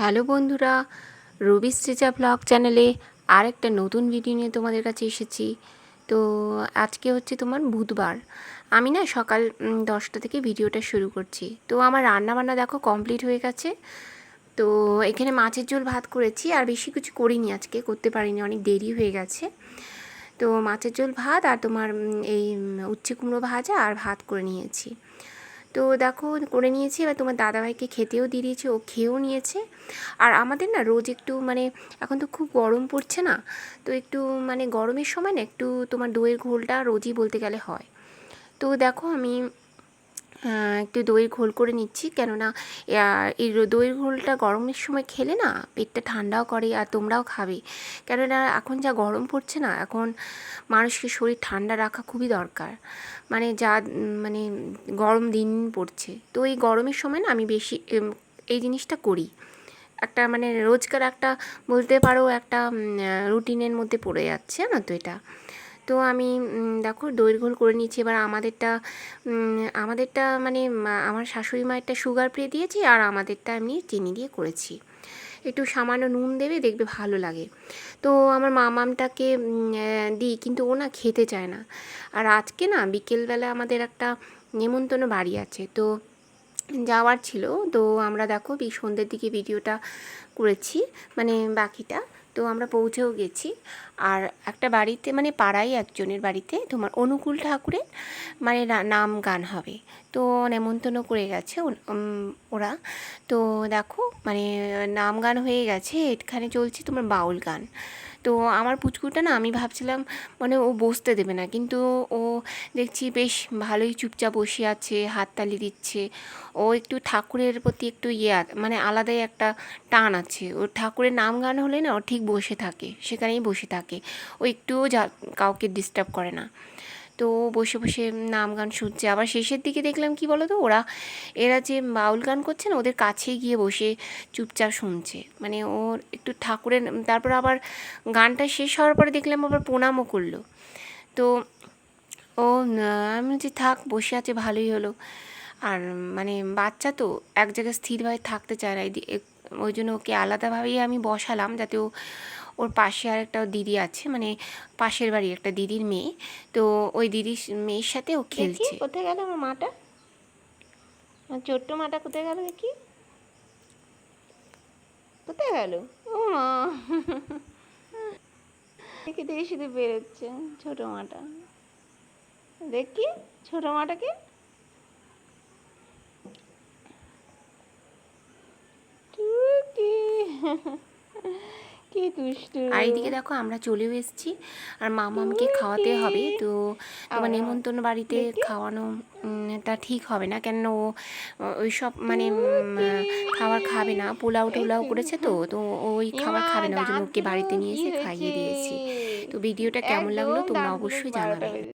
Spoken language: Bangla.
হ্যালো বন্ধুরা, রবি শ্রীজা ব্লগ চ্যানেলে আর একটা নতুন ভিডিও নিয়ে তোমাদের কাছে এসেছি। তো আজকে হচ্ছে তোমার বুধবার। আমি না সকাল দশটা থেকে ভিডিওটা শুরু করছি। তো আমার রান্না বান্না দেখো কমপ্লিট হয়ে গেছে। তো এখানে মাছের ঝোল ভাত করেছি, আর বেশি কিছু করিনি আজকে, করতে পারিনি, অনেক দেরি হয়ে গেছে। তো মাছের ঝোল ভাত আর তোমার এই উচ্ছে কুমড়ো ভাজা আর ভাত করে নিয়েছি। তো দেখো, করে নিয়েছি। এবার তোমার দাদাভাইকে খেতেও দিয়ে দিয়েছি, ও খেয়েও নিয়েছে। আর আমাদের না রোজ একটু মানে এখন তো খুব গরম পড়ছে না, তো একটু মানে গরমের সময় না একটু তোমার দইয়ের ঘোলটা রোজই বলতে গেলে হয়। তো দেখো আমি একটু দই ঘোল করে নিচ্ছি। কেননা এই দইয়ের ঘোলটা গরমের সময় খেলে না পেটটা ঠান্ডাও করে আর তোমরাও খাবে। কেননা, এখন যা গরম পড়ছে না, এখন মানুষকে শরীর ঠান্ডা রাখা খুবই দরকার। মানে যা মানে গরম দিন পড়ছে। তো এই গরমের সময় না আমি বেশি এই জিনিসটা করি। একটা মানে রোজকার একটা বলতে পারো একটা রুটিনের মধ্যে পড়ে যাচ্ছে না তো এটা। তো আমি দেখো দইয়ের ঘোল করে নিচ্ছি এবার আমাদেরটা আমাদেরটা মানে আমার শাশুড়ি মায়েরটা সুগার ফ্রি দিয়েছি আর আমাদেরটা এমনি চিনি দিয়ে করেছি। একটু সামান্য নুন দেবে, দেখবে ভালো লাগে। তো আমার মামামটাকে দিই, কিন্তু ও না খেতে চায় না। আর আজকে না বিকেলবেলা আমাদের একটা নেমন্তন্ন বাড়ি আছে। তো যাওয়ার ছিল, তো আমরা দেখো সন্ধ্যের দিকে ভিডিওটা করেছি মানে বাকিটা। তো আমরা পৌঁছেও গেছি। আর একটা বাড়িতে মানে পাড়ায় একজনের বাড়িতে তোমার অনুকূল ঠাকুরের মানে নাম গান হবে। তো নেমন্তন্ন করে গেছে ওরা। তো দেখো মানে নাম গান হয়ে গেছে, এখানে চলছে তোমার বাউল গান। তো আমার পুচকুটা না, আমি ভাবছিলাম মানে ও বসতে দেবে না, কিন্তু ও দেখছি বেশ ভালোই চুপচাপ বসে আছে হাততালি দিচ্ছে। ও একটু ঠাকুরের প্রতি একটু ইয়ে মানে আলাদাই একটা টান আছে। ও ঠাকুরের নাম গান হলে না, ও ঠিক বসে থাকে, সেখানেই বসে থাকে। ও একটুও যা, কাউকে ডিস্টার্ব করে না। তো বসে বসে নাম গান শুনছে। আবার শেষের দিকে দেখলাম কি বলো তো ওরা, এরা যে বাউল গান করছে না, ওদের কাছে গিয়ে বসে চুপচাপ শুনছে। মানে ওর একটু ঠাকুরের, তারপর আবার গানটা শেষ হওয়ার পরে দেখলাম আবার প্রণামও করল। তো ও আমি যে থাক, বসে আছে, ভালোই হলো। আর মানে বাচ্চা তো, এক জায়গায় স্থিরভাবে থাকতে চায় না। ওই জন্য ওকে আলাদাভাবেই আমি বসালাম যাতে ও ওর পাশে আর একটা দিদি আছে মানে পাশের বাড়ির একটা দিদির মেয়ে। তো ওই দিদির মেয়ের সাথে ও খেলছে। কোথায় গেল আমার মাটা? আমার ছোট্ট মাটা কোথায় গেল দেখি? কোথায় গেল? ও মা। দেখি দেখি শুধু বেরোচ্ছে ছোট মাটা। দেখি ছোট মাটাকে। কি দুষ্টু। আর এইদিকে দেখো আমরা চলেও এসেছি আর মামামকে খাওয়াতে হবে তো তোমার নেমন্তন্ন বাড়িতে খাওয়ানো তা ঠিক হবে না কেন ও ওই সব মানে খাবার খাবে না পোলাও টোলাও করেছে তো তো ওই খাবার খাবে না ওই জন্য ওকে বাড়িতে নিয়ে এসে খাইয়ে দিয়েছি। তো ভিডিওটা কেমন লাগল তোমরা অবশ্যই জানাবে।